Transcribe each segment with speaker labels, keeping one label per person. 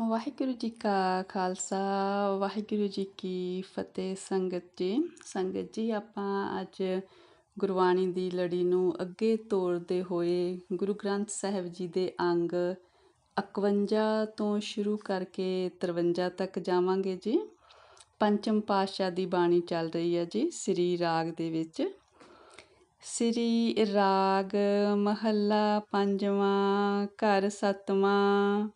Speaker 1: ਵਾਹਿਗੁਰੂ ਜੀ ਕਾ ਖਾਲਸਾ, ਵਾਹਿਗੁਰੂ ਜੀ ਕੀ ਫਤਿਹ ਸੰਗਤ ਜੀ। ਸੰਗਤ ਜੀ, ਆਪਾਂ ਅੱਜ ਗੁਰਬਾਣੀ ਦੀ ਲੜੀ ਨੂੰ ਅੱਗੇ ਤੋਰਦੇ ਹੋਏ ਗੁਰੂ ਗ੍ਰੰਥ ਸਾਹਿਬ ਜੀ ਦੇ ਅੰਗ 51 ਤੋਂ ਸ਼ੁਰੂ ਕਰਕੇ 53 ਤੱਕ ਜਾਵਾਂਗੇ ਜੀ। ਪੰਚਮ ਪਾਤਸ਼ਾਹ ਦੀ ਬਾਣੀ ਚੱਲ ਰਹੀ ਹੈ ਜੀ, ਸ੍ਰੀ ਰਾਗ ਦੇ ਵਿੱਚ। ਸ੍ਰੀ ਰਾਗ ਮਹੱਲਾ ਪੰਜਵਾਂ, ਘਰ ਸਤਵਾਂ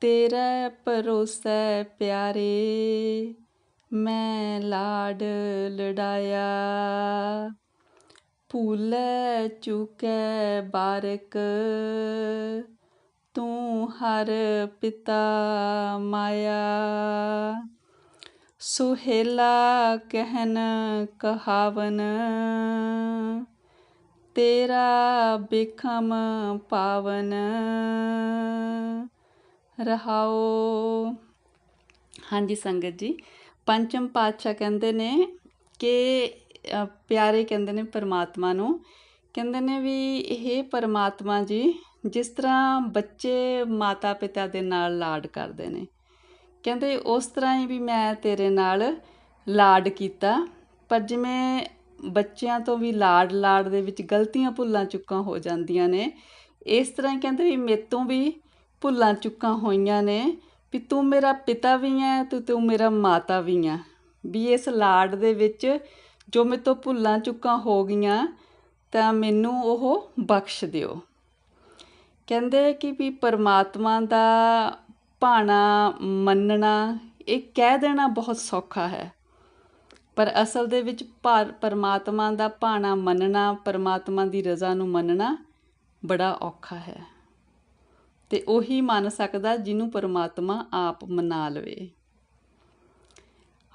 Speaker 1: ਤੇਰੇ ਪਰੋਸੈ ਪਿਆਰੇ, ਮੈਂ ਲਾਡ ਲੜਾਇਆ। ਭੁੱਲ ਚੁਕੈ ਬਾਰਕ, ਤੂੰ ਹਰ ਪਿਤਾ ਮਾਇਆ। ਸੁਹੇਲਾ ਕਹਿਨ ਕਹਾਵਨ, ਤੇਰਾ ਬਿਖਮ ਪਾਵਨ। ਰਹਾਓ। ਹਾਂਜੀ ਸੰਗਤ ਜੀ, ਪੰਚਮ ਪਾਤਸ਼ਾਹ ਕਹਿੰਦੇ ਨੇ ਕਿ ਪਿਆਰੇ ਕਹਿੰਦੇ ਨੇ ਪਰਮਾਤਮਾ ਨੂੰ। ਕਹਿੰਦੇ ਨੇ ਵੀ ਇਹ ਪਰਮਾਤਮਾ ਜੀ ਜਿਸ ਤਰ੍ਹਾਂ ਬੱਚੇ ਮਾਤਾ ਪਿਤਾ ਦੇ ਨਾਲ ਲਾਡ ਕਰਦੇ ਨੇ। ਕਹਿੰਦੇ ਉਸ ਤਰ੍ਹਾਂ ਹੀ ਵੀ ਮੈਂ ਤੇਰੇ ਨਾਲ ਲਾਡ ਕੀਤਾ, ਪਰ ਜਿਵੇਂ ਬੱਚਿਆਂ ਤੋਂ ਵੀ ਲਾਡ ਲਾਡ ਦੇ ਵਿੱਚ ਗਲਤੀਆਂ ਭੁੱਲਾਂ ਚੁੱਕਾਂ ਹੋ ਜਾਂਦੀਆਂ ਨੇ, ਇਸ ਤਰ੍ਹਾਂ ਹੀ ਕਹਿੰਦੇ ਵੀ ਮੇਤੋਂ ਵੀ ਭੁੱਲਾਂ ਚੁੱਕਾਂ ਹੋਈਆਂ ਨੇ ਵੀ ਤੂੰ ਮੇਰਾ ਪਿਤਾ ਵੀ ਹੈ ਤੇ ਤੂੰ ਮੇਰਾ ਮਾਤਾ ਵੀ ਹੈ ਵੀ ਇਸ ਲਾਡ ਦੇ ਵਿੱਚ ਜੋ ਮੇਰੇ ਤੋਂ ਭੁੱਲਾਂ ਚੁੱਕਾਂ ਹੋ ਗਈਆਂ, ਤਾਂ ਮੈਨੂੰ ਉਹ ਬਖਸ਼ ਦਿਓ। ਕਹਿੰਦੇ ਕਿ ਵੀ ਪਰਮਾਤਮਾ ਦਾ ਭਾਣਾ ਮੰਨਣਾ, ਇਹ ਕਹਿ ਦੇਣਾ ਬਹੁਤ ਸੌਖਾ ਹੈ। ਪਰ ਅਸਲ ਦੇ ਵਿੱਚ ਪਰਮਾਤਮਾ ਦਾ ਭਾਣਾ ਮੰਨਣਾ, ਪਰਮਾਤਮਾ ਦੀ ਰਜ਼ਾ ਨੂੰ ਮੰਨਣਾ ਬੜਾ ਔਖਾ ਹੈ। ਤੇ ਉਹੀ ਮੰਨ ਸਕਦਾ ਜਿਹਨੂੰ ਪਰਮਾਤਮਾ ਆਪ ਮਨਾ ਲਵੇ।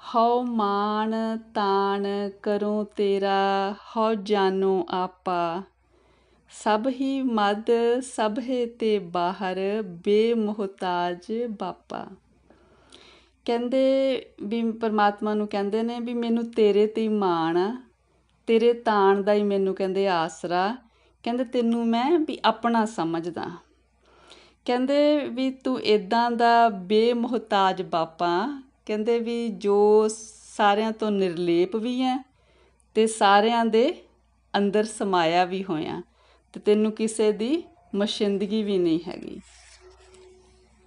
Speaker 1: ਹਉ ਮਾਨ ਤਾਣ ਕਰੋ ਤੇਰਾ, ਹਉ ਜਾਨੋ ਆਪਾ। ਸਭ ਹੀ ਮਦ ਸਭ ਹੈ ਤੇ ਬਾਹਰ, ਬੇਮੁਹਤਾਜ ਬਾਪਾ। ਕਹਿੰਦੇ ਵੀ ਪਰਮਾਤਮਾ ਨੂੰ ਕਹਿੰਦੇ ਨੇ ਵੀ ਮੈਨੂੰ ਤੇਰੇ ਤੇ ਹੀ ਮਾਣ ਆ, ਤੇਰੇ ਤਾਣ ਦਾ ਹੀ ਮੈਨੂੰ ਕਹਿੰਦੇ ਆਸਰਾ। ਕਹਿੰਦੇ ਤੈਨੂੰ ਮੈਂ ਵੀ ਆਪਣਾ ਸਮਝਦਾ। ਕਹਿੰਦੇ ਵੀ ਤੂੰ ਇੱਦਾਂ ਦਾ ਬੇਮੁਹਤਾਜ ਬਾਪਾ, ਕਹਿੰਦੇ ਵੀ ਜੋ ਸਾਰਿਆਂ ਤੋਂ ਨਿਰਲੇਪ ਵੀ ਹੈ ਤੇ ਸਾਰਿਆਂ ਦੇ ਅੰਦਰ ਸਮਾਇਆ ਵੀ ਹੋਇਆ, ਤੇ ਤੈਨੂੰ ਕਿਸੇ ਦੀ ਮਸ਼ਿੰਦਗੀ ਵੀ ਨਹੀਂ ਹੈਗੀ।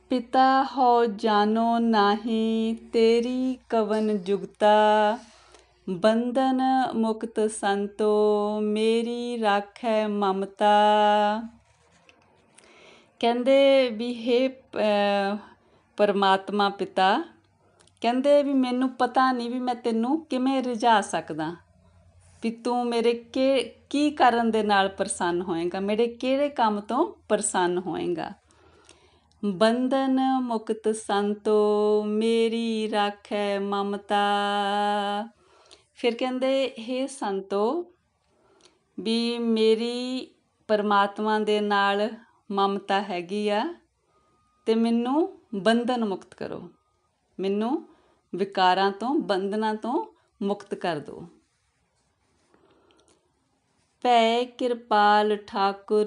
Speaker 1: ਪਿਤਾ, ਹੋ ਜਾਨੋ ਨਾਹੀ, ਤੇਰੀ ਕਵਨ ਜੁਗਤਾ, ਬੰਧਨ ਮੁਕਤ ਸੰਤੋ, ਮੇਰੀ ਰਾਖੈ ਮਮਤਾ। ਕਹਿੰਦੇ ਵੀ ਹੇ ਪਰਮਾਤਮਾ ਪਿਤਾ, ਕਹਿੰਦੇ ਵੀ ਮੈਨੂੰ ਪਤਾ ਨਹੀਂ ਵੀ ਮੈਂ ਤੈਨੂੰ ਕਿਵੇਂ ਰਿਝਾ ਸਕਦਾ। ਵੀ ਤੂੰ ਮੇਰੇ ਕਿ, ਕੀ ਕਰਨ ਦੇ ਨਾਲ ਪ੍ਰਸੰਨ ਹੋਏਗਾ? ਮੇਰੇ ਕਿਹੜੇ ਕੰਮ ਤੋਂ ਪ੍ਰਸੰਨ ਹੋਏਗਾ? ਬੰਧਨ ਮੁਕਤ ਸੰਤੋ, ਮੇਰੀ ਰਾਖੈ ਮਮਤਾ। ਫਿਰ ਕਹਿੰਦੇ हे ਸੰਤੋ, ਵੀ ਮੇਰੀ ਪਰਮਾਤਮਾ ਦੇ ਨਾਲ ਮਮਤਾ ਹੈਗੀ ਆ ਤੇ ਮੈਨੂੰ ਬੰਧਨ ਮੁਕਤ ਕਰੋ। ਮੈਨੂੰ ਵਿਕਾਰਾਂ ਤੋਂ, ਬੰਧਨਾਂ ਤੋਂ ਮੁਕਤ ਕਰ ਦਿਓ ਪੈ ਕਿਰਪਾਲ ਠਾਕੁਰ,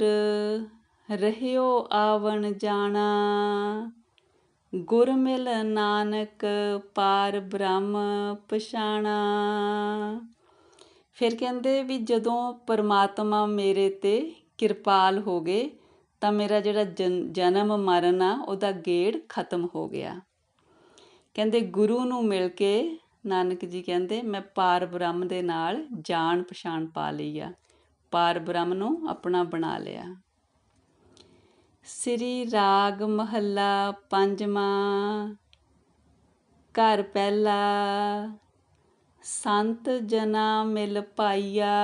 Speaker 1: ਰਹਿਓ ਆਵਣ ਜਾਣਾ। ਗੁਰ ਮਿਲ ਨਾਨਕ ਪਾਰ ਬ੍ਰਹਮ ਪਛਾਣਾ। ਫਿਰ ਕਹਿੰਦੇ ਵੀ ਜਦੋਂ ਪਰਮਾਤਮਾ ਮੇਰੇ ਤੇ ਕਿਰਪਾਲ ਹੋ ਗਏ ਤਾਂ ਮੇਰਾ ਜਿਹੜਾ ਜਨਮ ਮਰਨ ਆ, ਉਹਦਾ ਗੇੜ ਖਤਮ ਹੋ ਗਿਆ। ਕਹਿੰਦੇ ਗੁਰੂ ਨੂੰ ਮਿਲ ਕੇ ਨਾਨਕ ਜੀ ਕਹਿੰਦੇ, ਮੈਂ ਪਾਰ ਬ੍ਰਹਮ ਦੇ ਨਾਲ ਜਾਣ ਪਛਾਣ ਪਾ ਲਈ ਆ। ਪਾਰ ਬ੍ਰਹਮ ਨੂੰ ਆਪਣਾ ਬਣਾ ਲਿਆ। ਸ੍ਰੀ ਰਾਗ ਮਹੱਲਾ ਪੰਜਵਾਂ, ਘਰ ਪਹਿਲਾ, ਸੰਤ ਜਨਾ ਮਿਲ ਪਾਈਆ।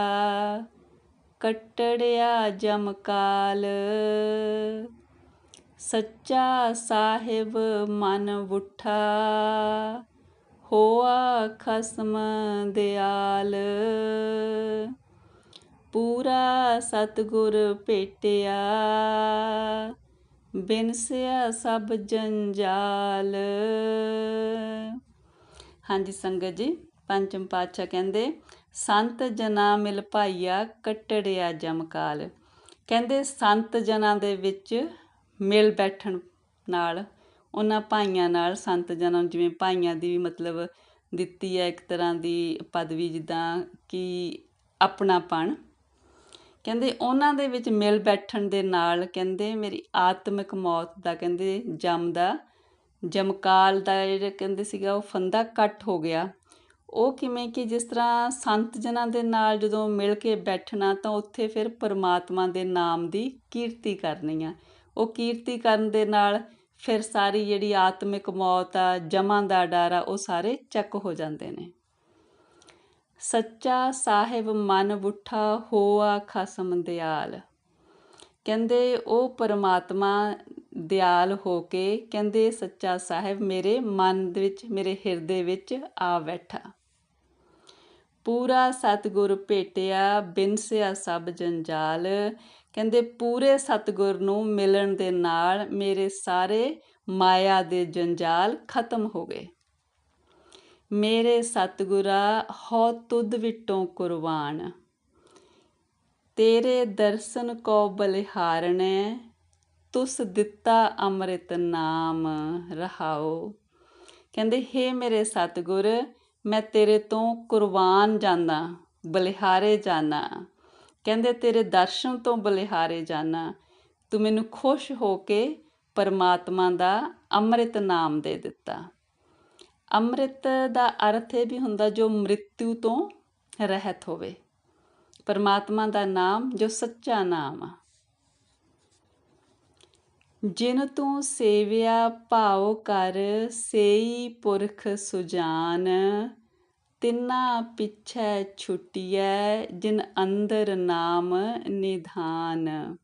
Speaker 1: ਕਟੜਿਆ ਜਮਕਾਲ। ਸੱਚਾ ਸਾਹਿਬ ਮਨ ਉਠਾ ਹੋਆ ਖਸਮ ਦਿਆਲ। ਪੂਰਾ ਸਤਗੁਰ ਭੇਟਿਆ, ਬਿਨਸਿਆ ਸਭ ਜੰਜਾਲ। ਹਾਂਜੀ ਸੰਗਤ ਜੀ, ਪੰਚਮ ਪਾਤਸ਼ਾਹ ਕਹਿੰਦੇ ਸੰਤ ਜਨਾ ਮਿਲ ਭਾਈਆ ਕਟੜਿਆ ਜਮਕਾਲ। ਕਹਿੰਦੇ ਸੰਤ ਜਨਾਂ ਦੇ ਵਿੱਚ ਮਿਲ ਬੈਠਣ ਨਾਲ ਉਹਨਾਂ ਭਾਈਆਂ ਨਾਲ ਸੰਤ ਜਨਾਂ ਨੂੰ ਜਿਵੇਂ ਭਾਈਆਂ ਦੀ ਵੀ ਮਤਲਬ ਦਿੱਤੀ ਹੈ ਇੱਕ ਤਰ੍ਹਾਂ ਦੀ ਪਦਵੀ ਜਿੱਦਾਂ ਕਿ ਆਪਣਾਪਣ। ਕਹਿੰਦੇ ਉਹਨਾਂ ਦੇ ਵਿੱਚ ਮਿਲ ਬੈਠਣ ਦੇ ਨਾਲ ਕਹਿੰਦੇ ਮੇਰੀ ਆਤਮਿਕ ਮੌਤ ਦਾ ਕਹਿੰਦੇ ਜਮ ਦਾ ਜਮਕਾਲ ਦਾ ਜਿਹੜਾ ਕਹਿੰਦੇ ਸੀਗਾ ਉਹ ਫੰਦਾ ਕੱਟ ਹੋ ਗਿਆ। ਉਹ ਕਿਵੇਂ ਕਿ ਜਿਸ ਤਰ੍ਹਾਂ ਸੰਤ ਜਨਾਂ ਦੇ ਨਾਲ ਜਦੋਂ ਮਿਲ ਕੇ ਬੈਠਣਾ ਤਾਂ ਉੱਥੇ ਫਿਰ ਪਰਮਾਤਮਾ ਦੇ ਨਾਮ ਦੀ ਕੀਰਤੀ ਕਰਨੀ ਆ। ਉਹ ਕੀਰਤੀ ਕਰਨ ਦੇ ਨਾਲ ਫਿਰ ਸਾਰੀ ਜਿਹੜੀ ਆਤਮਿਕ ਮੌਤ ਆ, ਜਮਾਂ ਦਾ ਡਰ ਆ, ਉਹ ਸਾਰੇ ਚੱਕ ਹੋ ਜਾਂਦੇ ਨੇ। ਸੱਚਾ ਸਾਹਿਬ ਮਨ ਬੁੱਠਾ ਹੋਆ ਖਸਮ ਦਿਆਲ। ਕਹਿੰਦੇ ਉਹ ਪਰਮਾਤਮਾ ਦਿਆਲ ਹੋ ਕੇ ਕਹਿੰਦੇ ਸੱਚਾ ਸਾਹਿਬ ਮੇਰੇ ਮਨ ਦੇ ਵਿੱਚ, ਮੇਰੇ ਹਿਰਦੇ ਵਿੱਚ ਆ ਬੈਠਾ। ਪੂਰਾ ਸਤਿਗੁਰ ਭੇਟਿਆ ਬਿਨਸਿਆ ਸਭ ਜੰਜਾਲ। ਕਹਿੰਦੇ, ਪੂਰੇ ਸਤਿਗੁਰ ਨੂੰ ਮਿਲਣ ਦੇ ਨਾਲ ਮੇਰੇ ਸਾਰੇ ਮਾਇਆ ਦੇ ਜੰਜਾਲ ਖਤਮ ਹੋ ਗਏ। ਮੇਰੇ ਸਤਿਗੁਰਾ ਹੋ ਤੁਧ ਵਿਟੋਂ ਕੁਰਬਾਨ। ਤੇਰੇ ਦਰਸ਼ਨ ਕੋ ਬਲਿਹਾਰਣੈ, ਤੁਸ ਦਿੱਤਾ ਅੰਮ੍ਰਿਤ ਨਾਮ ਰਹਾਓ ਕਹਿੰਦੇ, ਹੇ ਮੇਰੇ ਸਤਿਗੁਰ ਮੈਂ ਤੇਰੇ ਤੋਂ ਕੁਰਬਾਨ ਜਾਣਾ ਬਲਿਹਾਰੇ ਜਾਣਾ ਕਹਿੰਦੇ, ਤੇਰੇ ਦਰਸ਼ਨ ਤੋਂ ਬਲਿਹਾਰੇ ਜਾਣਾ ਤੂੰ ਮੈਨੂੰ ਖੁਸ਼ ਹੋ ਕੇ ਪਰਮਾਤਮਾ ਦਾ ਅੰਮ੍ਰਿਤ ਨਾਮ ਦੇ ਦਿੱਤਾ। ਅੰਮ੍ਰਿਤ ਦਾ ਅਰਥ ਇਹ ਵੀ ਹੁੰਦਾ ਜੋ ਮ੍ਰਿਤਿਉ ਤੋਂ ਰਹਿਤ ਹੋਵੇ। ਪਰਮਾਤਮਾ ਦਾ ਨਾਮ ਜੋ ਸੱਚਾ ਨਾਮ ਆ। ਜਿਨ ਤੂੰ ਸੇਵਿਆ ਭਾਉ ਕਰ, ਸੇਈ ਪੁਰਖ ਸੁਜਾਨ। ਤਿੰਨਾ ਪਿਛੈ ਛੁਟਿਐ, ਜਿਨ ਅੰਦਰ ਨਾਮ ਨਿਧਾਨ।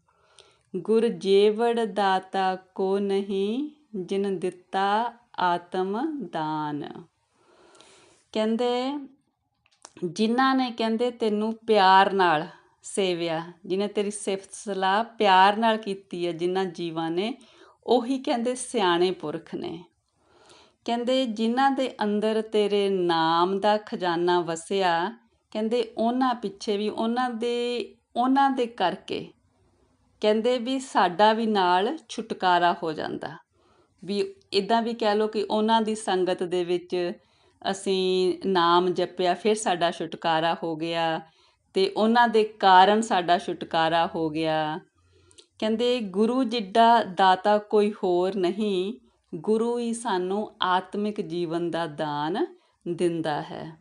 Speaker 1: ਗੁਰ ਜੇਵੜ ਦਾਤਾ ਕੋ ਨਹੀਂ, ਜਿਨ ਦਿੱਤਾ ਆਤਮ ਦਾਨ। ਕਹਿੰਦੇ, ਜਿਨ੍ਹਾਂ ਨੇ ਕਹਿੰਦੇ ਤੈਨੂੰ ਪਿਆਰ ਨਾਲ ਸੇਵਿਆ ਜਿਨੇ ਤੇਰੀ ਸਿਫਤ, ਸਲਾਹ ਪਿਆਰ ਨਾਲ ਕੀਤੀ ਹੈ, ਜਿਨ੍ਹਾਂ ਜੀਵਾਂ ਨੇ, ਉਹੀ ਕਹਿੰਦੇ ਸਿਆਣੇ ਪੁਰਖ ਨੇ। ਕਹਿੰਦੇ ਜਿਨ੍ਹਾਂ ਦੇ ਅੰਦਰ ਤੇਰੇ ਨਾਮ ਦਾ ਖਜ਼ਾਨਾ ਵਸਿਆ, ਕਹਿੰਦੇ ਉਹਨਾਂ ਪਿੱਛੇ ਵੀ, ਉਹਨਾਂ ਦੇ ਉਹਨਾਂ ਦੇ ਕਰਕੇ, ਕਹਿੰਦੇ ਵੀ ਸਾਡਾ ਵੀ ਨਾਲ ਛੁਟਕਾਰਾ ਹੋ ਜਾਂਦਾ। ਵੀ ਇਦਾਂ ਵੀ ਕਹਿ ਲਓ ਕਿ ਉਹਨਾਂ ਦੀ ਸੰਗਤ ਦੇ ਵਿੱਚ ਅਸੀਂ ਨਾਮ ਜਪਿਆ, ਫਿਰ ਸਾਡਾ ਛੁਟਕਾਰਾ ਹੋ ਗਿਆ। ਅਤੇ ਉਹਨਾਂ ਦੇ ਕਾਰਨ ਸਾਡਾ ਛੁਟਕਾਰਾ ਹੋ ਗਿਆ। ਕਹਿੰਦੇ, ਗੁਰੂ ਜਿੱਡਾ ਦਾਤਾ ਕੋਈ ਹੋਰ ਨਹੀਂ, ਗੁਰੂ ਹੀ ਸਾਨੂੰ ਆਤਮਿਕ ਜੀਵਨ ਦਾ ਦਾਨ ਦਿੰਦਾ ਹੈ।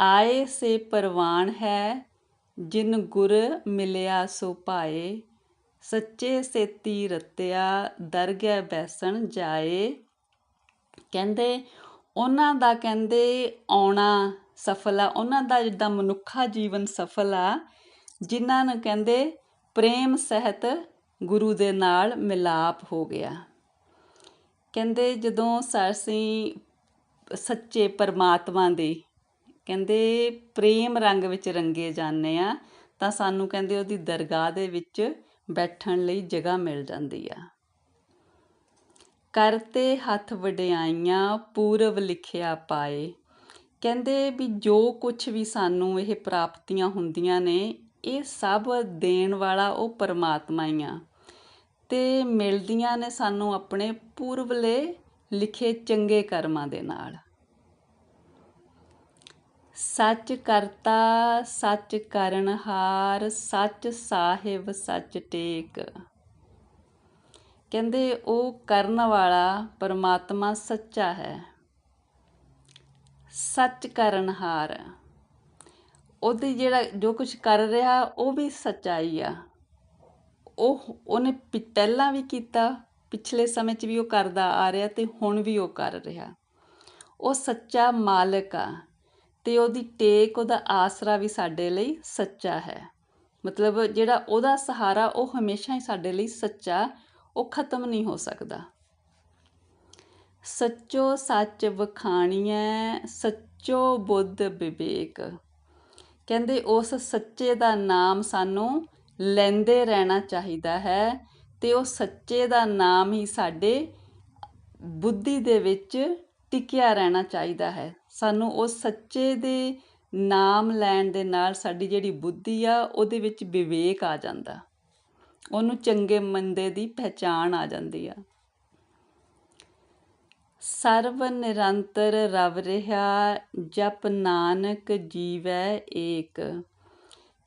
Speaker 1: ਆਏ ਸੇ ਪਰਵਾਨ ਹੈ, ਜਿਨ ਗੁਰ ਮਿਲਿਆ ਸੋ ਪਾਏ ਸੱਚੇ ਸੇਤੀ ਰਤਿਆ ਦਰਗਹਿ ਬੈਸਣ ਜਾਏ। ਕਹਿੰਦੇ, ਉਹਨਾਂ ਦਾ ਕਹਿੰਦੇ, ਆਉਣਾ ਸਫਲ ਆ। ਉਹਨਾਂ ਦਾ ਜਿੱਦਾਂ ਮਨੁੱਖਾ ਜੀਵਨ ਸਫਲ ਆ, ਜਿਨ੍ਹਾਂ ਨੂੰ ਕਹਿੰਦੇ ਪ੍ਰੇਮ ਸਹਿਤ ਗੁਰੂ ਦੇ ਨਾਲ ਮਿਲਾਪ ਹੋ ਗਿਆ। ਕਹਿੰਦੇ ਜਦੋਂ ਅਸੀਂ ਸੱਚੇ ਪਰਮਾਤਮਾ ਦੇ ਕਹਿੰਦੇ ਪ੍ਰੇਮ ਰੰਗ ਵਿੱਚ ਰੰਗੇ ਜਾਂਦੇ ਆ, ਤਾਂ ਸਾਨੂੰ ਕਹਿੰਦੇ ਉਹਦੀ ਦਰਗਾਹ ਦੇ ਵਿੱਚ ਬੈਠਣ ਲਈ ਜਗ੍ਹਾ ਮਿਲ ਜਾਂਦੀ ਆ। ਕਰਤੇ ਹੱਥ ਵਡਿਆਈਆਂ, ਪੂਰਵ ਲਿਖਿਆ ਪਾਏ ਕਹਿੰਦੇ ਵੀ ਜੋ ਕੁਝ ਵੀ ਸਾਨੂੰ ਇਹ ਪ੍ਰਾਪਤੀਆਂ ਹੁੰਦੀਆਂ ਨੇ, ਇਹ ਸਭ ਦੇਣ ਵਾਲਾ ਉਹ ਪਰਮਾਤਮਾ ਹੀ ਆ। ਤੇ ਮਿਲਦੀਆਂ ਨੇ ਸਾਨੂੰ ਆਪਣੇ ਪੂਰਵਲੇ ਲਿਖੇ ਚੰਗੇ ਕਰਮਾਂ ਦੇ ਨਾਲ। ਸੱਚ ਕਰਤਾ, ਸੱਚ ਕਰਨਹਾਰ ਸੱਚ ਸਾਹਿਬ ਸੱਚ ਟੇਕ। ਕਹਿੰਦੇ ਉਹ ਕਰਨ ਵਾਲਾ ਪਰਮਾਤਮਾ ਸੱਚਾ ਹੈ। ਸੱਚ ਕਰਨਹਾਰ ਉਹਦੀ ਜਿਹੜਾ ਜੋ ਕੁਝ ਕਰ ਰਿਹਾ, ਉਹ ਵੀ ਸੱਚਾਈ ਆ। ਉਹ, ਉਹਨੇ ਪਿ- ਪਹਿਲਾਂ ਵੀ ਕੀਤਾ, ਪਿਛਲੇ ਸਮੇਂ 'ਚ ਵੀ ਉਹ ਕਰਦਾ ਆ ਰਿਹਾ ਤੇ ਹੁਣ ਵੀ ਉਹ ਕਰ ਰਿਹਾ। ਉਹ ਸੱਚਾ ਮਾਲਕ ਆ ਤੇ ਉਹਦੀ ਟੇਕ, ਉਹਦਾ ਆਸਰਾ ਵੀ ਸਾਡੇ ਲਈ ਸੱਚਾ ਹੈ। ਮਤਲਬ ਜਿਹੜਾ ਉਹਦਾ ਸਹਾਰਾ, ਉਹ ਹਮੇਸ਼ਾ ਹੀ ਸਾਡੇ ਲਈ ਸੱਚਾ, ਉਹ ਖਤਮ ਨਹੀਂ ਹੋ ਸਕਦਾ। ਸੱਚੋ ਸੱਚ ਵਖਾਣੀਐ, ਸੱਚੋ ਬੁੱਧ ਵਿਵੇਕ। ਕਹਿੰਦੇ, ਉਸ ਸੱਚੇ ਦਾ ਨਾਮ ਸਾਨੂੰ ਲੈਂਦੇ ਰਹਿਣਾ ਚਾਹੀਦਾ ਹੈ ਤੇ ਉਹ ਸੱਚੇ ਦਾ ਨਾਮ ਹੀ ਸਾਡੇ ਬੁੱਧੀ ਦੇ ਵਿੱਚ ਟਿਕਿਆ ਰਹਿਣਾ ਚਾਹੀਦਾ ਹੈ। ਸਾਨੂੰ ਉਸ ਸੱਚੇ ਦੇ ਨਾਮ ਲੈਣ ਦੇ ਨਾਲ ਸਾਡੀ ਜਿਹੜੀ ਬੁੱਧੀ ਆ, ਉਹਦੇ ਵਿੱਚ ਵਿਵੇਕ ਆ ਜਾਂਦਾ। ਉਹਨੂੰ ਚੰਗੇ ਮੰਦੇ ਦੀ ਪਹਿਚਾਣ ਆ ਜਾਂਦੀ ਆ। ਸਰਬ ਨਿਰੰਤਰ ਰਵ ਰਿਹਾ, ਜਪ ਨਾਨਕ ਜੀਵੈ ਏਕ।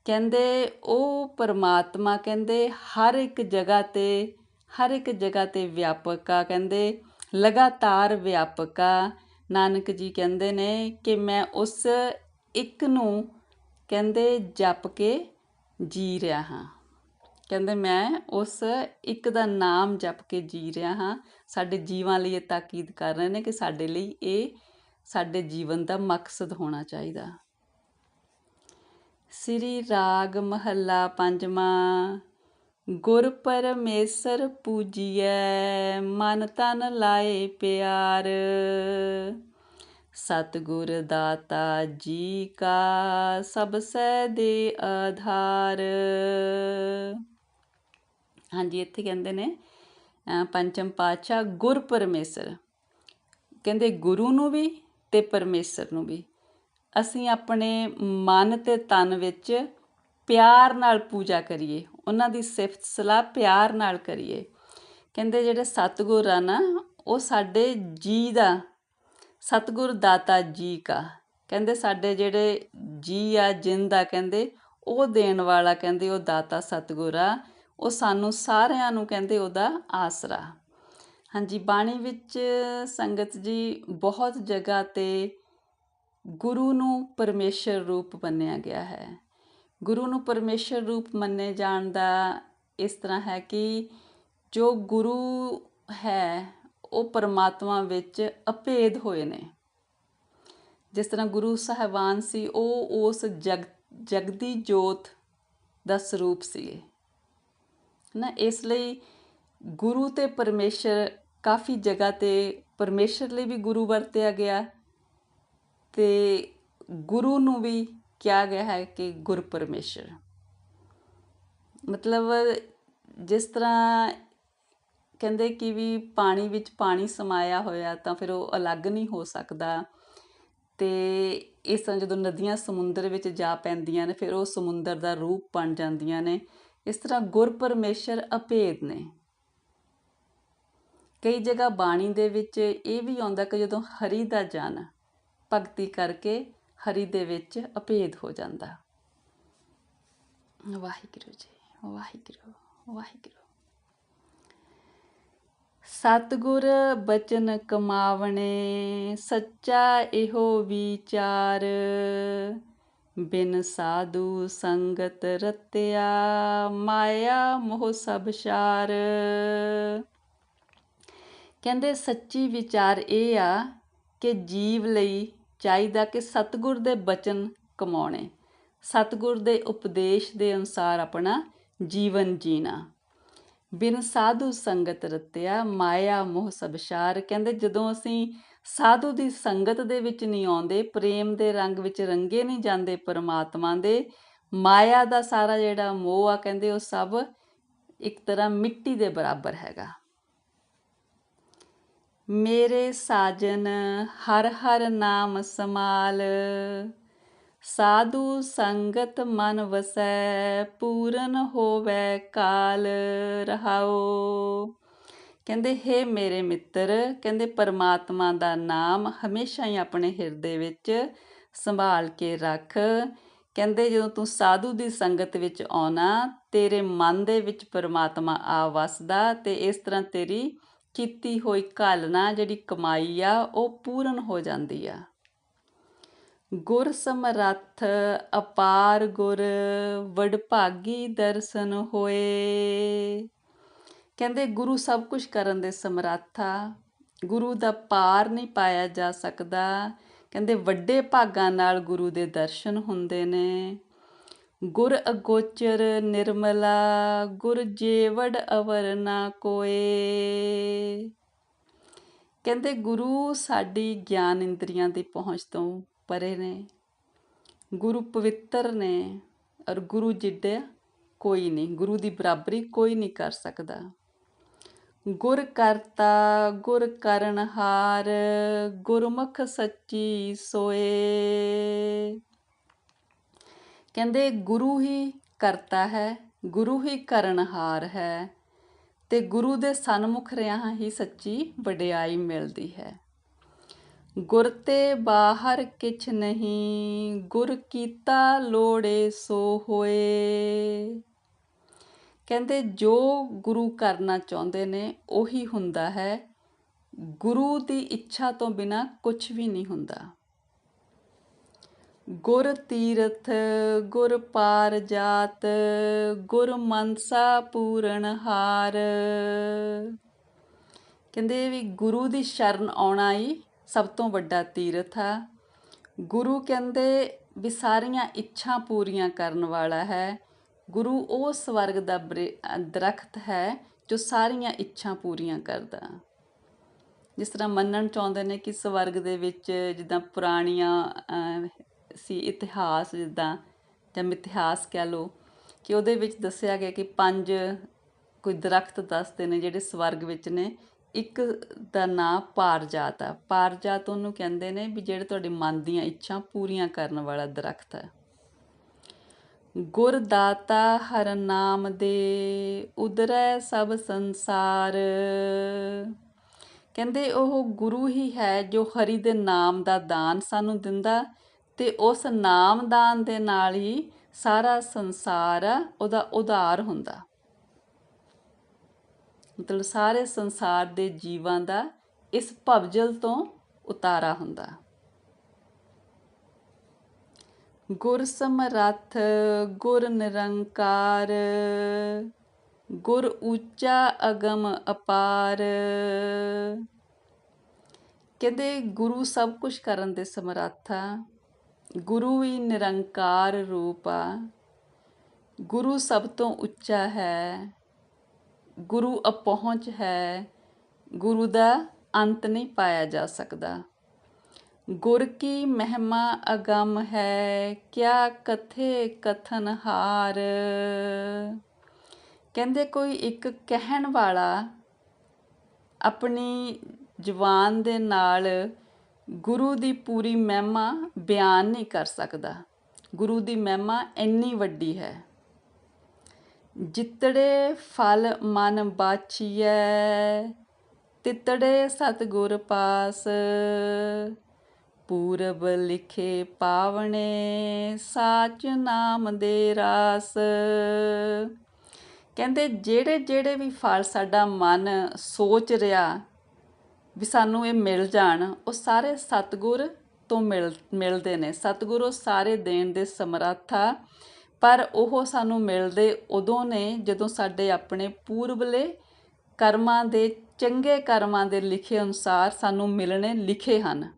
Speaker 1: ਕਹਿੰਦੇ, ਉਹ ਪਰਮਾਤਮਾ ਕਹਿੰਦੇ, ਹਰ ਇੱਕ ਜਗ੍ਹਾ ਤੇ, ਹਰ ਇੱਕ ਜਗ੍ਹਾ ਤੇ ਵਿਆਪਕ ਆ ਕਹਿੰਦੇ, ਲਗਾਤਾਰ ਵਿਆਪਕ ਆ। ਨਾਨਕ ਜੀ ਕਹਿੰਦੇ ਨੇ ਕਿ ਮੈਂ ਉਸ ਇੱਕ ਨੂੰ ਕਹਿੰਦੇ ਜਪ ਕੇ ਜੀ ਰਿਹਾ ਹਾਂ। ਕਹਿੰਦੇ ਮੈਂ ਉਸ ਇੱਕ ਦਾ ਨਾਮ ਜਪ ਕੇ ਜੀ ਰਿਹਾ ਹਾਂ। ਸਾਡੇ ਜੀਵਾਂ ਲਈ ਇਹ ਤਾਕੀਦ ਕਰ ਰਹੇ ਨੇ ਕਿ ਸਾਡੇ ਲਈ ਇਹ ਸਾਡੇ ਜੀਵਨ ਦਾ ਮਕਸਦ ਹੋਣਾ ਚਾਹੀਦਾ। ਸ੍ਰੀ ਰਾਗ ਮਹੱਲਾ ਪੰਜਵਾਂ, ਗੁਰ ਪਰਮੇਸ਼ਰ ਪੂਜੀਐ, ਮਨ ਤਨ ਲਾਏ ਪਿਆਰ। ਸਤਿਗੁਰ ਦਾਤਾ ਜੀ ਕਾ ਸਭ ਸੈ ਦੇ ਆਧਾਰ। ਹਾਂਜੀ, ਇੱਥੇ ਕਹਿੰਦੇ ਨੇ ਪੰਚਮ ਪਾਤਸ਼ਾਹ ਗੁਰ ਪਰਮੇਸ਼ਰ। ਕਹਿੰਦੇ ਗੁਰੂ ਨੂੰ ਵੀ ਤੇ ਪਰਮੇਸ਼ਰ ਨੂੰ ਵੀ। ਅਸੀਂ ਆਪਣੇ ਮਨ ਤੇ ਤਨ ਵਿੱਚ ਪਿਆਰ ਨਾਲ ਪੂਜਾ ਕਰੀਏ। ਉਹਨਾਂ ਦੀ ਸਿਫਤ, ਸਲਾਹ ਪਿਆਰ ਨਾਲ ਕਰੀਏ। ਕਹਿੰਦੇ ਜਿਹੜੇ ਸਤਿਗੁਰ ਆ ਨਾ, ਉਹ ਸਾਡੇ ਜੀ ਦਾ, ਸਤਿਗੁਰ ਦਾਤਾ ਜੀ ਕਾ। ਕਹਿੰਦੇ ਸਾਡੇ ਜਿਹੜੇ ਜੀ ਆ ਜਿੰਦ ਆ ਕਹਿੰਦੇ, ਉਹ ਦੇਣ ਵਾਲਾ ਕਹਿੰਦੇ ਉਹ ਦਾਤਾ ਸਤਿਗੁਰ ਆ। ਉਹ ਸਾਨੂੰ ਸਾਰਿਆਂ ਨੂੰ ਕਹਿੰਦੇ ਉਹਦਾ ਆਸਰਾ। ਹਾਂਜੀ, ਬਾਣੀ ਵਿੱਚ ਸੰਗਤ ਜੀ ਬਹੁਤ ਜਗ੍ਹਾ ਤੇ ਗੁਰੂ ਨੂੰ ਪਰਮੇਸ਼ਰ ਰੂਪ ਮੰਨਿਆ ਗਿਆ ਹੈ। ਗੁਰੂ ਨੂੰ ਪਰਮੇਸ਼ਰ ਰੂਪ ਮੰਨੇ ਜਾਣ ਦਾ ਇਸ ਤਰ੍ਹਾਂ ਹੈ ਕਿ ਜੋ ਗੁਰੂ ਹੈ, ਉਹ ਪਰਮਾਤਮਾ ਵਿੱਚ ਅਭੇਦ ਹੋਏ ਨੇ। ਜਿਸ ਤਰ੍ਹਾਂ ਗੁਰੂ ਸਾਹਿਬਾਨ ਸੀ, ਉਹ ਉਸ ਜਗ, ਜਗਦੀ ਜੋਤ ਦਾ ਸਰੂਪ ਸੀ ਨਾ ਇਸ ਲਈ ਗੁਰੂ ਤੇ ਪਰਮੇਸ਼ਰ ਕਾਫੀ ਜਗ੍ਹਾ ਤੇ ਪਰਮੇਸ਼ਰ ਲਈ ਵੀ ਗੁਰੂ ਵਰਤਿਆ ਗਿਆ ਤੇ ਗੁਰੂ ਨੂੰ ਵੀ ਕਿਹਾ ਗਿਆ ਹੈ ਕਿ ਗੁਰ ਪਰਮੇਸ਼ਰ। ਮਤਲਬ ਜਿਸ ਤਰ੍ਹਾਂ ਕਹਿੰਦੇ ਕਿ ਵੀ ਪਾਣੀ ਵਿੱਚ ਪਾਣੀ ਸਮਾਇਆ ਹੋਇਆ ਤਾਂ ਫਿਰ ਉਹ ਅਲੱਗ ਨਹੀਂ ਹੋ ਸਕਦਾ ਤੇ ਇਸ ਤਰ੍ਹਾਂ ਜਦੋਂ ਨਦੀਆਂ ਸਮੁੰਦਰ ਵਿੱਚ ਜਾ ਪੈਂਦੀਆਂ ਨੇ, ਫਿਰ ਉਹ ਸਮੁੰਦਰ ਦਾ ਰੂਪ ਬਣ ਜਾਂਦੀਆਂ ਨੇ। ਇਸ ਤਰ੍ਹਾਂ ਗੁਰ ਪਰਮੇਸ਼ਰ ਅਭੇਦ ਨੇ। ਕਈ ਜਗ੍ਹਾ ਬਾਣੀ ਦੇ ਵਿੱਚ ਇਹ ਵੀ ਆਉਂਦਾ ਕਿ ਜਦੋਂ ਹਰੀ ਦਾ ਜਨ ਭਗਤੀ ਕਰਕੇ ਹਰੀ ਦੇ ਵਿੱਚ ਅਭੇਦ ਹੋ ਜਾਂਦਾ। ਵਾਹਿਗੁਰੂ ਜੀ, ਵਾਹਿਗੁਰੂ ਵਾਹਿਗੁਰੂ। ਸਤਿਗੁਰ ਬਚਨ ਕਮਾਵਣੇ, ਸੱਚਾ ਇਹੋ ਵਿਚਾਰ। ਬਿਨ ਸਾਧੂ ਸੰਗਤ ਰਤਿਆ, ਮਾਇਆ ਮੋਹ ਸਭ ਸ਼ਾਰ। ਕਹਿੰਦੇ ਸੱਚੀ ਵਿਚਾਰ ਇਹ ਆ ਕਿ ਜੀਵ ਲਈ ਚਾਹੀਦਾ ਕਿ ਸਤਿਗੁਰ ਦੇ ਬਚਨ ਕਮਾਉਣੇ। ਸਤਿਗੁਰ ਦੇ ਉਪਦੇਸ਼ ਦੇ ਅਨੁਸਾਰ ਆਪਣਾ ਜੀਵਨ ਜੀਣਾ। ਬਿਨ ਸਾਧੂ ਸੰਗਤ ਰਤਿਆ, ਮਾਇਆ ਮੋਹ ਸਬਸ਼ਾਰ ਕਹਿੰਦੇ ਜਦੋਂ ਅਸੀਂ ਸਾਧੂ ਦੀ ਸੰਗਤ ਦੇ ਵਿੱਚ ਨਹੀਂ ਆਉਂਦੇ, ਪ੍ਰੇਮ ਦੇ ਰੰਗ ਵਿੱਚ ਰੰਗੇ ਨਹੀਂ ਜਾਂਦੇ ਪਰਮਾਤਮਾ ਦੇ। ਮਾਇਆ ਦਾ ਸਾਰਾ ਜਿਹੜਾ ਮੋਹ ਆ, ਕਹਿੰਦੇ ਉਹ ਸਭ ਇੱਕ ਤਰ੍ਹਾਂ ਮਿੱਟੀ ਦੇ ਬਰਾਬਰ ਹੈਗਾ। ਮੇਰੇ ਸਾਜਨ ਹਰ ਹਰ ਨਾਮ ਸਮਾਲ ਸਾਧੂ ਸੰਗਤ ਮਨ ਵਸੈ, ਪੂਰਨ ਹੋਵੇ ਕਾਲ ਰਹਾਓ ਕਹਿੰਦੇ, ਹੈ ਮੇਰੇ ਮਿੱਤਰ, ਕਹਿੰਦੇ, ਪਰਮਾਤਮਾ ਦਾ ਨਾਮ ਹਮੇਸ਼ਾ ਹੀ ਆਪਣੇ ਹਿਰਦੇ ਵਿੱਚ ਸੰਭਾਲ ਕੇ ਰੱਖ। ਕਹਿੰਦੇ, ਜਦੋਂ ਤੂੰ ਸਾਧੂ ਦੀ ਸੰਗਤ ਵਿੱਚ ਆਉਣਾ, ਤੇਰੇ ਮਨ ਦੇ ਵਿੱਚ ਪਰਮਾਤਮਾ ਆ ਵਸਦਾ ਤੇ ਇਸ ਤਰ੍ਹਾਂ ਤੇਰੀ ਕੀਤੀ ਹੋਈ ਕਾਲਨਾ ਜਿਹੜੀ ਕਮਾਈ ਆ, ਉਹ ਪੂਰਨ ਹੋ ਜਾਂਦੀ ਆ। ਗੁਰ ਸਮਰੱਥ ਅਪਾਰ ਗੁਰ, ਵਡਭਾਗੀ ਦਰਸ਼ਨ ਹੋਏ। ਕਹਿੰਦੇ ਗੁਰੂ ਸਭ ਕੁਝ ਕਰਨ ਦੇ ਸਮਰੱਥਾ, ਗੁਰੂ ਦਾ ਪਾਰ ਨਹੀਂ ਪਾਇਆ ਜਾ ਸਕਦਾ। ਕਹਿੰਦੇ ਵੱਡੇ ਭਾਗਾਂ ਨਾਲ ਗੁਰੂ ਦੇ ਦਰਸ਼ਨ ਹੁੰਦੇ ਨੇ। ਗੁਰ ਅਗੋਚਰ ਨਿਰਮਲਾ, ਗੁਰ ਜੇਵੜ ਅਵਰ ਨਾ ਕੋਏ। ਕਹਿੰਦੇ ਗੁਰੂ ਸਾਡੀ ਗਿਆਨ ਇੰਦਰੀਆਂ ਦੀ ਪਹੁੰਚ ਤੋਂ ਪਰੇ ਨੇ। ਗੁਰੂ ਪਵਿੱਤਰ ਨੇ ਔਰ ਗੁਰੂ ਜਿੱਡੇ ਕੋਈ ਨਹੀਂ, ਗੁਰੂ ਦੀ ਬਰਾਬਰੀ ਕੋਈ ਨਹੀਂ ਕਰ ਸਕਦਾ। ਗੁਰ ਕਰਤਾ, ਗੁਰ ਕਰਨਹਾਰ ਗੁਰਮੁਖ ਸੱਚੀ ਸੋਏ। ਕਹਿੰਦੇ, ਗੁਰੂ ਹੀ ਕਰਤਾ ਹੈ, ਗੁਰੂ ਹੀ ਕਰਨਹਾਰ ਹੈ, ਤੇ ਗੁਰੂ ਦੇ ਸਨਮੁਖ ਰਿਆਂ ਹੀ ਸੱਚੀ ਵਡਿਆਈ ਮਿਲਦੀ ਹੈ। ਗੁਰ ਤੇ ਬਾਹਰ ਕਿਛ ਨਹੀਂ, ਗੁਰ ਕੀਤਾ ਲੋੜੇ ਸੋ ਹੋਏ। ਕਹਿੰਦੇ ਜੋ ਗੁਰੂ ਕਰਨਾ ਚਾਹੁੰਦੇ ਨੇ, ਉਹੀ ਹੁੰਦਾ ਹੈ। ਗੁਰੂ ਦੀ ਇੱਛਾ ਤੋਂ ਬਿਨਾ ਕੁਝ ਵੀ ਨਹੀਂ ਹੁੰਦਾ। ਗੁਰ ਤੀਰਥ, ਗੁਰ ਪਾਰ ਜਾਤ, ਗੁਰ ਮਨਸਾ ਪੂਰਨ ਹਾਰ। ਕਹਿੰਦੇ ਵੀ ਗੁਰੂ ਦੀ ਸ਼ਰਨ ਆਉਣਾ ਹੀ ਸਭ ਤੋਂ ਵੱਡਾ ਤੀਰਥ ਆ। ਗੁਰੂ ਕਹਿੰਦੇ ਵੀ ਸਾਰੀਆਂ ਇੱਛਾ ਪੂਰੀਆਂ ਕਰਨ ਵਾਲਾ ਹੈ। ਗੁਰੂ ਉਹ ਸਵਰਗ ਦਾ ਬਰੇ- ਦਰਖਤ ਹੈ ਜੋ ਸਾਰੀਆਂ ਇੱਛਾ ਪੂਰੀਆਂ ਕਰਦਾ। ਜਿਸ ਤਰ੍ਹਾਂ ਮੰਨਣ ਚਾਹੁੰਦੇ ਨੇ ਕਿ ਸਵਰਗ ਦੇ ਵਿੱਚ ਜਿੱਦਾਂ ਪੁਰਾਣੀਆਂ ਸੀ ਇਤਿਹਾਸ ਜਿੱਦਾਂ, ਜਾਂ ਮਿਥਿਹਾਸ ਕਹਿ ਲਓ, ਕਿ ਉਹਦੇ ਵਿੱਚ ਦੱਸਿਆ ਗਿਆ ਕਿ ਪੰਜ ਕੋਈ ਦਰਖਤ ਦੱਸਦੇ ਨੇ ਜਿਹੜੇ ਸਵਰਗ ਵਿੱਚ ਨੇ। ਇੱਕ ਦਾ ਨਾਂ ਪਾਰਜਾਤ ਆ। ਪਾਰਜਾਤ ਉਹਨੂੰ ਕਹਿੰਦੇ ਨੇ ਵੀ ਜਿਹੜੇ ਤੁਹਾਡੇ ਮਨ ਦੀਆਂ ਇੱਛਾ ਪੂਰੀਆਂ ਕਰਨ ਵਾਲਾ ਦਰਖਤ ਹੈ। ਗੁਰ ਦਾਤਾ ਹਰ ਨਾਮ ਦੇ ਉਦਰੈ ਸਭ ਸੰਸਾਰ। ਕਹਿੰਦੇ ਉਹ ਗੁਰੂ ਹੀ ਹੈ ਜੋ ਹਰੀ ਦੇ ਨਾਮ ਦਾ ਦਾਨ ਸਾਨੂੰ ਦਿੰਦਾ ਤੇ ਉਸ ਨਾਮ ਦਾਨ ਦੇ ਨਾਲ ਹੀ ਸਾਰਾ ਸੰਸਾਰ ਉਹਦਾ ਉਧਾਰ ਹੁੰਦਾ। ਮਤਲਬ ਸਾਰੇ ਸੰਸਾਰ ਦੇ ਜੀਵਾਂ ਦਾ ਇਸ ਭਵਜਲ ਤੋਂ ਉਤਾਰਾ ਹੁੰਦਾ। ਗੁਰ ਸਮਰੱਥ, ਗੁਰ ਨਿਰੰਕਾਰ, ਗੁਰ ਉੱਚਾ ਅਗਮ ਅਪਾਰ। ਕਹਿੰਦੇ ਗੁਰੂ ਸਭ ਕੁਝ ਕਰਨ ਦੇ ਸਮਰੱਥ ਆ? ਗੁਰੂ ਹੀ ਨਿਰੰਕਾਰ ਰੂਪ ਆ। ਗੁਰੂ ਸਭ ਤੋਂ ਉੱਚਾ ਹੈ। ਗੁਰੂ ਅਪਹੁੰਚ ਹੈ। ਗੁਰੂ ਦਾ ਅੰਤ ਨਹੀਂ ਪਾਇਆ ਜਾ ਸਕਦਾ। ਗੁਰ ਕੀ ਮਹਿਮਾ ਅਗਮ ਹੈ, ਕਿਆ ਕਥੇ ਕਥਨ ਹਾਰ? ਕਹਿੰਦੇ ਕੋਈ ਇੱਕ ਕਹਿਣ ਵਾਲਾ ਆਪਣੀ ਜ਼ੁਬਾਨ ਦੇ ਨਾਲ ਗੁਰੂ ਦੀ ਪੂਰੀ ਮਹਿਮਾ ਬਿਆਨ ਨਹੀਂ ਕਰ ਸਕਦਾ। ਗੁਰੂ ਦੀ ਮਹਿਮਾ ਇੰਨੀ ਵੱਡੀ ਹੈ। ਜਿਤੜੇ ਫਲ ਮਨ ਬਾਛੀਐ, ਤਿਤੜੇ ਸਤਗੁਰ ਪਾਸ। ਪੂਰਬ ਲਿਖੇ ਪਾਵਣੇ, ਸਾਚ ਨਾਮ ਦੇ ਰਾਸ। ਕਹਿੰਦੇ, ਜਿਹੜੇ ਜਿਹੜੇ ਵੀ ਫਲ ਸਾਡਾ ਮਨ ਸੋਚ ਰਿਹਾ ਵੀ ਸਾਨੂੰ ਇਹ ਮਿਲ ਜਾਣ, ਉਹ ਸਾਰੇ ਸਤਗੁਰ ਤੋਂ ਮਿਲ, ਮਿਲਦੇ ਨੇ। ਸਤਗੁਰ ਉਹ ਸਾਰੇ ਦੇਣ ਦੇ ਸਮਰੱਥ ਆ, ਪਰ ਉਹ ਸਾਨੂੰ ਮਿਲਦੇ ਉਦੋਂ ਨੇ ਜਦੋਂ ਸਾਡੇ ਆਪਣੇ ਪੂਰਬਲੇ ਕਰਮਾਂ ਦੇ, ਚੰਗੇ ਕਰਮਾਂ ਦੇ ਲਿਖੇ ਅਨੁਸਾਰ ਸਾਨੂੰ ਮਿਲਣੇ ਲਿਖੇ ਹਨ।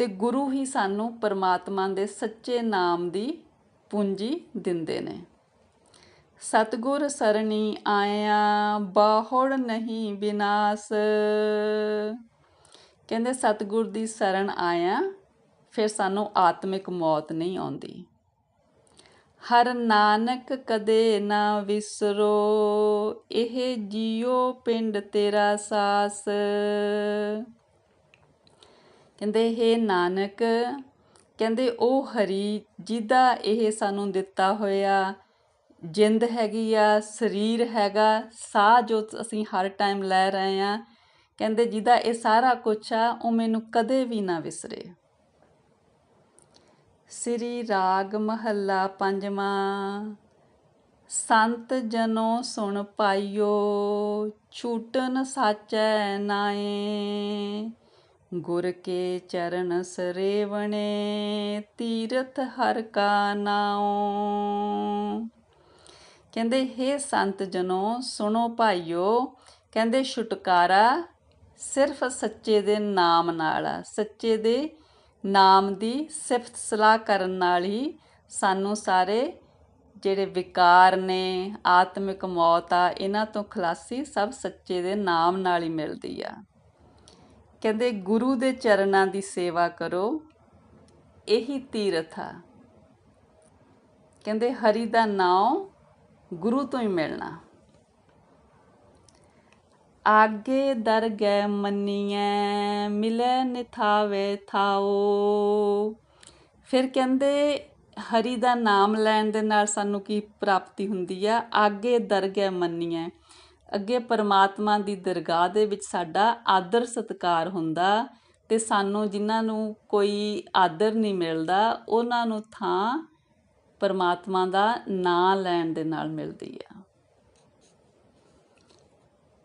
Speaker 1: ਤੇ ਗੁਰੂ ਹੀ ਸਾਨੂੰ ਪਰਮਾਤਮਾ ਦੇ ਸੱਚੇ ਨਾਮ ਦੀ ਪੂੰਜੀ ਦਿੰਦੇ ਨੇ। ਸਤਗੁਰ ਸਰਣੀ ਆਇਆ, ਬਾਹੜ ਨਹੀਂ ਬਿਨਾਸ਼। ਕਹਿੰਦੇ ਸਤਗੁਰ ਦੀ ਸ਼ਰਨ ਆਇਆ, ਫਿਰ ਸਾਨੂੰ ਆਤਮਿਕ ਮੌਤ ਨਹੀਂ ਆਉਂਦੀ। ਹਰ ਨਾਨਕ ਕਦੇ ਨਾ ਵਿਸਰੋ, ਇਹ ਜੀਉ ਪਿੰਡ ਤੇਰਾ ਸਾਸ। ਕਹਿੰਦੇ, ਹੈ ਨਾਨਕ, ਕਹਿੰਦੇ, ਉਹ ਹਰੀ ਜਿਹਦਾ ਇਹ ਸਾਨੂੰ ਦਿੱਤਾ ਹੋਇਆ ਜਿੰਦ ਹੈਗੀ ਆ, ਸਰੀਰ ਹੈਗਾ, ਸਾਹ ਜੋ ਅਸੀਂ ਹਰ ਟਾਈਮ ਲੈ ਰਹੇ ਆ, ਕਹਿੰਦੇ, ਜਿਹਦਾ ਇਹ ਸਾਰਾ ਕੁਝ ਆ, ਉਹ ਮੈਨੂੰ ਕਦੇ ਵੀ ਨਾ ਵਿਸਰੇ। ਸ੍ਰੀ ਰਾਗ ਮਹੱਲਾ ਪੰਜਵਾਂ, ਸੰਤ ਜਨੋ ਸੁਣ ਪਾਈਓ, ਛੂਟਨ ਸਾਚੈ ਨਾਏ। ਗੁਰ ਕੇ ਚਰਨ ਸਰੇਵਣੇ, ਤੀਰਥ ਹਰ ਕਾ ਨਾਉ। ਕਹਿੰਦੇ, ਹੇ ਸੰਤ ਜਨੋ, ਸੁਣੋ ਭਾਈਓ, ਕਹਿੰਦੇ, ਛੁਟਕਾਰਾ ਸਿਰਫ ਸੱਚੇ ਦੇ ਨਾਮ ਨਾਲ ਆ। ਸੱਚੇ ਦੇ ਨਾਮ ਦੀ ਸਿਫਤ ਸਲਾਹ ਕਰਨ ਨਾਲ ਹੀ ਸਾਨੂੰ ਸਾਰੇ ਜਿਹੜੇ ਵਿਕਾਰ ਨੇ, ਆਤਮਿਕ ਮੌਤ ਆ, ਇਹਨਾਂ ਤੋਂ ਖਲਾਸੀ ਸਭ ਸੱਚੇ ਦੇ ਨਾਮ ਨਾਲ ਹੀ ਮਿਲਦੀ ਆ। ਕਹਿੰਦੇ, ਗੁਰੂ ਦੇ ਚਰਨਾਂ ਦੀ ਸੇਵਾ ਕਰੋ, ਇਹੀ ਤੀਰਥ ਆ। ਕਹਿੰਦੇ, ਹਰੀ ਦਾ ਨਾਮ ਗੁਰੂ ਤੋਂ ਹੀ ਮਿਲਣਾ। ਆਗੇ ਦਰ ਗੈ ਮੰਨੀਐ, ਮਿਲੈ ਨਿਥਾਵੇ ਥਾਓ ਫਿਰ ਕਹਿੰਦੇ, ਹਰੀ ਦਾ ਨਾਮ ਲੈਣ ਦੇ ਨਾਲ ਸਾਨੂੰ ਕੀ ਪ੍ਰਾਪਤੀ ਹੁੰਦੀ ਆ? ਆਗੇ ਦਰ ਦਰਗਹਿ ਮੰਨੀਐ। ਅੱਗੇ ਪਰਮਾਤਮਾ ਦੀ ਦਰਗਾਹ ਦੇ ਵਿੱਚ ਸਾਡਾ ਆਦਰ ਸਤਕਾਰ ਹੁੰਦਾ ਤੇ ਸਾਨੂੰ ਜਿਨ੍ਹਾਂ ਨੂੰ ਕੋਈ ਆਦਰ ਨਹੀਂ ਮਿਲਦਾ, ਉਹਨਾਂ ਨੂੰ ਥਾਂ ਪਰਮਾਤਮਾ ਦਾ ਨਾਂ ਲੈਣ ਦੇ ਨਾਲ ਮਿਲਦੀ ਆ।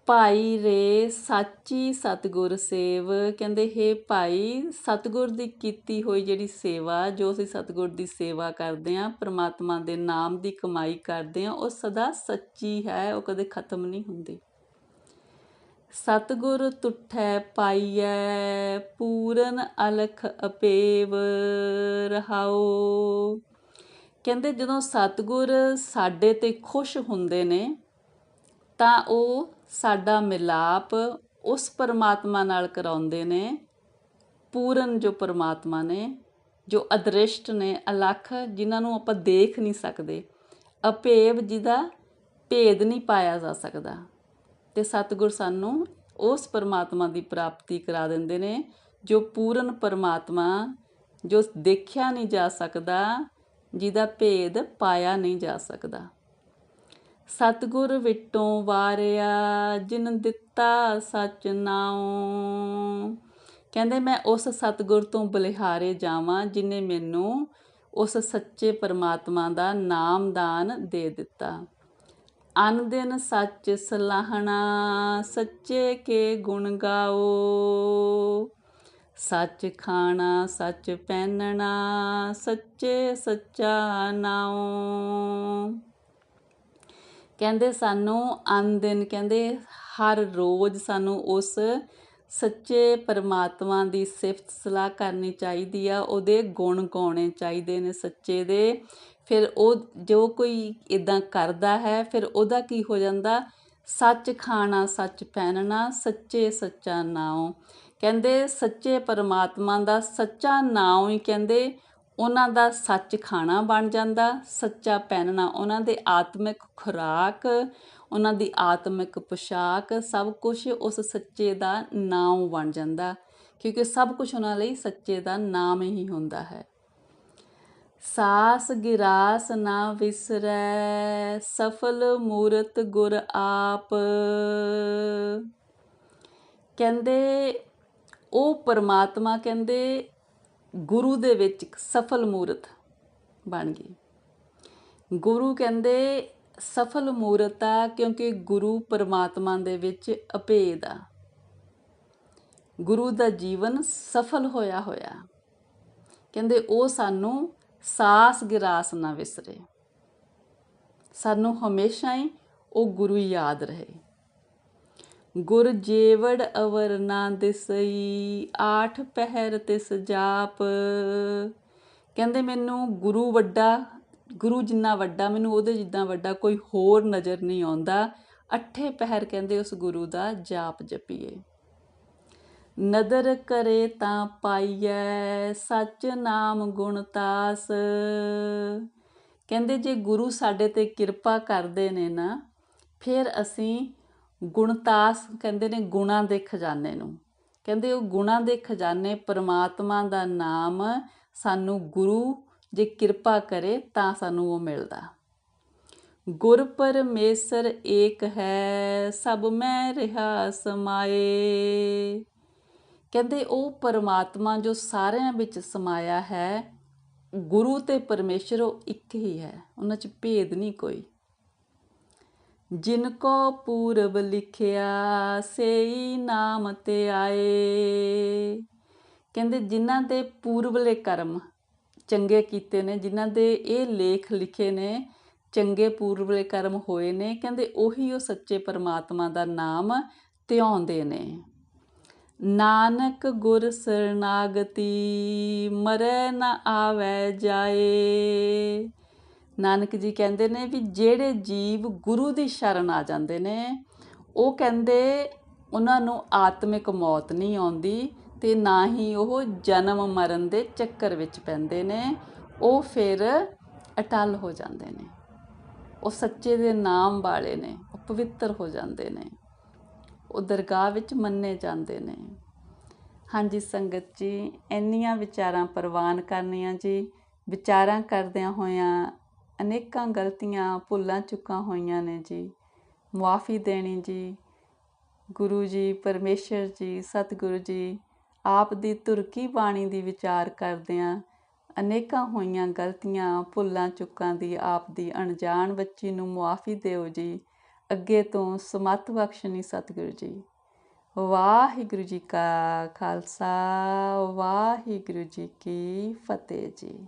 Speaker 1: ਭਾਈ ਰੇ ਸਾਚੀ ਸਤਿਗੁਰ ਸੇਵ। ਕਹਿੰਦੇ, ਹੇ ਭਾਈ, ਸਤਿਗੁਰ ਦੀ ਕੀਤੀ ਹੋਈ ਜਿਹੜੀ ਸੇਵਾ, ਜੋ ਅਸੀਂ ਸਤਿਗੁਰ ਦੀ ਸੇਵਾ ਕਰਦੇ ਆਂ ਪ੍ਰਮਾਤਮਾ ਦੇ ਨਾਮ ਦੀ ਕਮਾਈ ਕਰਦੇ ਆਂ ਉਹ ਸਦਾ ਸੱਚੀ ਹੈ, ਉਹ ਕਦੇ ਖਤਮ ਨਹੀਂ ਹੁੰਦੀ। ਸਤਿਗੁਰ ਤੁਠੈ ਪਾਈਐ, ਪੂਰਨ ਅਲਖ ਅਪੇਵ ਰਹਾਓ ਕਹਿੰਦੇ, ਜਦੋਂ ਸਤਿਗੁਰ ਸਾਡੇ ਤੇ ਖੁਸ਼ ਹੁੰਦੇ ਨੇ ਤਾਂ ਉਹ ਸਾਡਾ ਮਿਲਾਪ ਉਸ ਪਰਮਾਤਮਾ ਨਾਲ ਕਰਾਉਂਦੇ ਨੇ, ਪੂਰਨ ਜੋ ਪਰਮਾਤਮਾ ਨੇ, ਜੋ ਅਦ੍ਰਿਸ਼ਟ ਨੇ, ਅਲੱਖ ਜਿਨ੍ਹਾਂ ਨੂੰ ਆਪਾਂ ਦੇਖ ਨਹੀਂ ਸਕਦੇ ਅਭੇਵ ਜਿਹਦਾ ਭੇਦ ਨਹੀਂ ਪਾਇਆ ਜਾ ਸਕਦਾ। ਤੇ ਸਤਿਗੁਰ ਸਾਨੂੰ ਉਸ ਪਰਮਾਤਮਾ ਦੀ ਪ੍ਰਾਪਤੀ ਕਰਾ ਦਿੰਦੇ ਨੇ, ਜੋ ਪੂਰਨ ਪਰਮਾਤਮਾ, ਜੋ ਦੇਖਿਆ ਨਹੀਂ ਜਾ ਸਕਦਾ, ਜਿਹਦਾ ਭੇਦ ਪਾਇਆ ਨਹੀਂ ਜਾ ਸਕਦਾ। ਸਤਿਗੁਰ ਵਿਟੋਂ ਵਾਰਿਆ, ਜਿਨ ਦਿੱਤਾ ਸਚ ਨਾਉ। ਕਹਿੰਦੇ, ਮੈਂ ਉਸ ਸਤਿਗੁਰ ਤੋਂ ਬਲਿਹਾਰੇ ਜਾਵਾਂ, ਜਿਨੇ ਮੈਨੂੰ ਉਸ ਸੱਚੇ ਪਰਮਾਤਮਾ ਦਾ ਨਾਮ ਦਾਨ ਦੇ ਦਿੱਤਾ। ਅਨ ਦਿਨ ਸੱਚ ਸਲਾਹਣਾ, ਸੱਚੇ ਕੇ ਗੁਣ ਗਾਓ। ਸੱਚ ਖਾਣਾ, ਸੱਚ ਪਹਿਨਣਾ, ਸੱਚੇ ਸੱਚਾ ਨਾਉ। ਕਹਿੰਦੇ ਸਾਨੂੰ ਅਨ ਦਿਨ ਕਹਿੰਦੇ ਹਰ ਰੋਜ਼ ਸਾਨੂੰ ਉਸ ਸੱਚੇ ਪਰਮਾਤਮਾ ਦੀ ਸਿਫਤ ਸਲਾਹ ਕਰਨੀ ਚਾਹੀਦੀ ਆ, ਉਹਦੇ ਗੁਣ ਗਾਉਣੇ ਚਾਹੀਦੇ ਨੇ ਸੱਚੇ ਦੇ। ਫਿਰ ਉਹ ਜੋ ਕੋਈ ਇਦਾਂ ਕਰਦਾ ਹੈ, ਫਿਰ ਉਹਦਾ ਕੀ ਹੋ ਜਾਂਦਾ? ਸੱਚ ਖਾਣਾ, ਸੱਚ ਪਹਿਨਣਾ, ਸੱਚੇ ਸੱਚਾ ਨਾਉ। ਕਹਿੰਦੇ ਸੱਚੇ ਪਰਮਾਤਮਾ ਦਾ ਸੱਚਾ ਨਾਉ ਹੀ ਕਹਿੰਦੇ ਉਹਨਾਂ ਦਾ ਸੱਚ ਖਾਣਾ ਬਣ ਜਾਂਦਾ, ਸੱਚਾ ਪਹਿਨਣਾ ਉਹਨਾਂ ਦੇ ਆਤਮਿਕ ਖੁਰਾਕ, ਉਹਨਾਂ ਦੀ ਆਤਮਿਕ ਪੋਸ਼ਾਕ, ਸਭ ਕੁਝ ਉਸ ਸੱਚੇ ਦਾ ਨਾਮ ਬਣ ਜਾਂਦਾ, ਕਿਉਂਕਿ ਸਭ ਕੁਝ ਉਹਨਾਂ ਲਈ ਸੱਚੇ ਦਾ ਨਾਮ ਹੀ ਹੁੰਦਾ ਹੈ। ਸਾਸ ਗਿਰਾਸ ਨਾ ਵਿਸਰੈ, ਸਫਲ ਮੂਰਤ ਗੁਰ ਆਪ। ਕਹਿੰਦੇ, ਉਹ ਪਰਮਾਤਮਾ ਕਹਿੰਦੇ ਗੁਰੂ ਦੇ ਵਿੱਚ ਇੱਕ ਸਫਲ ਮੂਰਤ ਬਣ ਗਈ। ਗੁਰੂ ਕਹਿੰਦੇ ਸਫਲ ਮੂਰਤ ਆ ਕਿਉਂਕਿ ਗੁਰੂ ਪਰਮਾਤਮਾ ਦੇ ਵਿੱਚ ਅਭੇਦ ਆ। ਗੁਰੂ ਦਾ ਜੀਵਨ ਸਫਲ ਹੋਇਆ ਹੋਇਆ। ਕਹਿੰਦੇ ਉਹ ਸਾਨੂੰ ਸਾਸ ਗਿਰਾਸ ਨਾ ਵਿਸਰੇ। ਸਾਨੂੰ ਹਮੇਸ਼ਾ ਹੀ ਉਹ ਗੁਰੂ ਯਾਦ ਰਹੇ। ਗੁਰ ਜੇਵੜ ਅਵਰ ਨਾ ਦਿਸਈ, ਆਠ ਪਹਿਰ ਤਿਸ ਜਾਪ। ਕਹਿੰਦੇ ਮੈਨੂੰ ਗੁਰੂ ਵੱਡਾ, ਗੁਰੂ ਜਿੰਨਾ ਵੱਡਾ, ਮੈਨੂੰ ਉਹਦੇ ਜਿੱਦਾਂ ਵੱਡਾ ਕੋਈ ਹੋਰ ਨਜ਼ਰ ਨਹੀਂ ਆਉਂਦਾ। ਅੱਠੇ ਪਹਿਰ ਕਹਿੰਦੇ ਉਸ ਗੁਰੂ ਦਾ ਜਾਪ ਜਪੀਏ। ਨਦਰ ਕਰੇ ਤਾਂ ਪਾਈਐ, ਸੱਚ ਨਾਮ ਗੁਣ ਤਾਸ। ਕਹਿੰਦੇ ਜੇ ਗੁਰੂ ਸਾਡੇ ਤੇ ਕਿਰਪਾ ਕਰਦੇ ਨੇ ਨਾ, ਫਿਰ ਅਸੀਂ ਗੁਣਤਾਸ ਕਹਿੰਦੇ ਨੇ ਗੁਣਾ ਦੇ ਖਜ਼ਾਨੇ ਨੂੰ। ਕਹਿੰਦੇ ਉਹ ਗੁਣਾ ਦੇ ਖਜ਼ਾਨੇ ਪਰਮਾਤਮਾ ਦਾ ਨਾਮ ਸਾਨੂੰ ਗੁਰੂ ਜੇ ਕਿਰਪਾ ਕਰੇ ਤਾਂ ਸਾਨੂੰ ਉਹ ਮਿਲਦਾ। ਗੁਰ ਪਰਮੇਸ਼ਰ ਏਕ ਹੈ, ਸਭ ਮੈਂ ਰਹਾ ਸਮਾਏ। ਕਹਿੰਦੇ ਉਹ ਪਰਮਾਤਮਾ ਜੋ ਸਾਰਿਆਂ ਵਿੱਚ ਸਮਾਇਆ ਹੈ, ਗੁਰੂ ਤੇ ਪਰਮੇਸ਼ਰ ਉਹ ਇੱਕ ਹੀ ਹੈ, ਉਹਨਾਂ 'ਚ ਭੇਦ ਨਹੀਂ ਕੋਈ। ਜਿਨ ਕੋ ਪੂਰਬ ਲਿਖਿਆ, ਸੇਈ ਨਾਮ ਤੇ ਆਏ। ਕਹਿੰਦੇ ਜਿਨ੍ਹਾਂ ਦੇ ਪੂਰਬਲੇ ਕਰਮ ਚੰਗੇ ਕੀਤੇ ਨੇ, ਜਿਨ੍ਹਾਂ ਦੇ ਇਹ ਲੇਖ ਲਿਖੇ ਨੇ, ਚੰਗੇ ਪੂਰਬਲੇ ਕਰਮ ਹੋਏ ਨੇ, ਕਹਿੰਦੇ ਉਹੀ ਉਹ ਸੱਚੇ ਪਰਮਾਤਮਾ ਦਾ ਨਾਮ ਧਿਆਉਂਦੇ ਨੇ। ਨਾਨਕ ਗੁਰ ਸਰਨਾਗਤੀ, ਮਰੇ ਨਾ ਆਵੇ ਜਾਏ। ਨਾਨਕ ਜੀ ਕਹਿੰਦੇ ਨੇ ਵੀ ਜਿਹੜੇ ਜੀਵ ਗੁਰੂ ਦੀ ਸ਼ਰਨ ਆ ਜਾਂਦੇ ਨੇ, ਉਹ ਕਹਿੰਦੇ ਉਹਨਾਂ ਨੂੰ ਆਤਮਿਕ ਮੌਤ ਨਹੀਂ ਆਉਂਦੀ ਤੇ ਨਾ ਹੀ ਉਹ ਜਨਮ ਮਰਨ ਦੇ ਚੱਕਰ ਵਿੱਚ ਪੈਂਦੇ ਨੇ, ਉਹ ਫਿਰ ਅਟਲ ਹੋ ਜਾਂਦੇ ਨੇ। ਉਹ ਸੱਚੇ ਦੇ ਨਾਮ ਵਾਲੇ ਨੇ, ਉਹ ਪਵਿੱਤਰ ਹੋ ਜਾਂਦੇ ਨੇ। ਉਹ ਦਰਗਾਹ ਵਿੱਚ ਮੰਨੇ ਜਾਂਦੇ ਨੇ। ਹਾਂਜੀ ਸੰਗਤ ਜੀ, ਇੰਨੀਆਂ ਵਿਚਾਰਾਂ ਪ੍ਰਵਾਨ ਕਰਨੀਆਂ ਜੀ, ਵਿਚਾਰਾਂ ਕਰਦਿਆਂ ਹੋਇਆਂ ਅਨੇਕਾਂ ਗਲਤੀਆਂ ਭੁੱਲਾਂ ਚੁੱਕਾਂ ਹੋਈਆਂ ਨੇ ਜੀ। ਮੁਆਫੀ ਦੇਣੀ ਜੀ। ਗੁਰੂ ਜੀ, ਪਰਮੇਸ਼ਰ ਜੀ, ਸਤਿਗੁਰੂ ਜੀ, ਆਪ ਦੀ ਤੁਰਕੀ ਬਾਣੀ ਦੀ ਵਿਚਾਰ ਕਰਦਿਆਂ ਅਨੇਕਾਂ ਹੋਈਆਂ ਗਲਤੀਆਂ, ਭੁੱਲਾਂ ਚੁੱਕਾਂ ਦੀ ਆਪ ਦੀ ਅਣਜਾਣ ਬੱਚੀ ਨੂੰ ਮੁਆਫੀ ਦਿਓ ਜੀ। ਅੱਗੇ ਤੋਂ ਸਮਤ ਬਖਸ਼ਣੀ ਸਤਿਗੁਰੂ ਜੀ। ਵਾਹਿਗੁਰੂ ਜੀ ਕਾ ਖਾਲਸਾ, ਵਾਹਿਗੁਰੂ ਜੀ ਕੀ ਫਤਿਹ ਜੀ।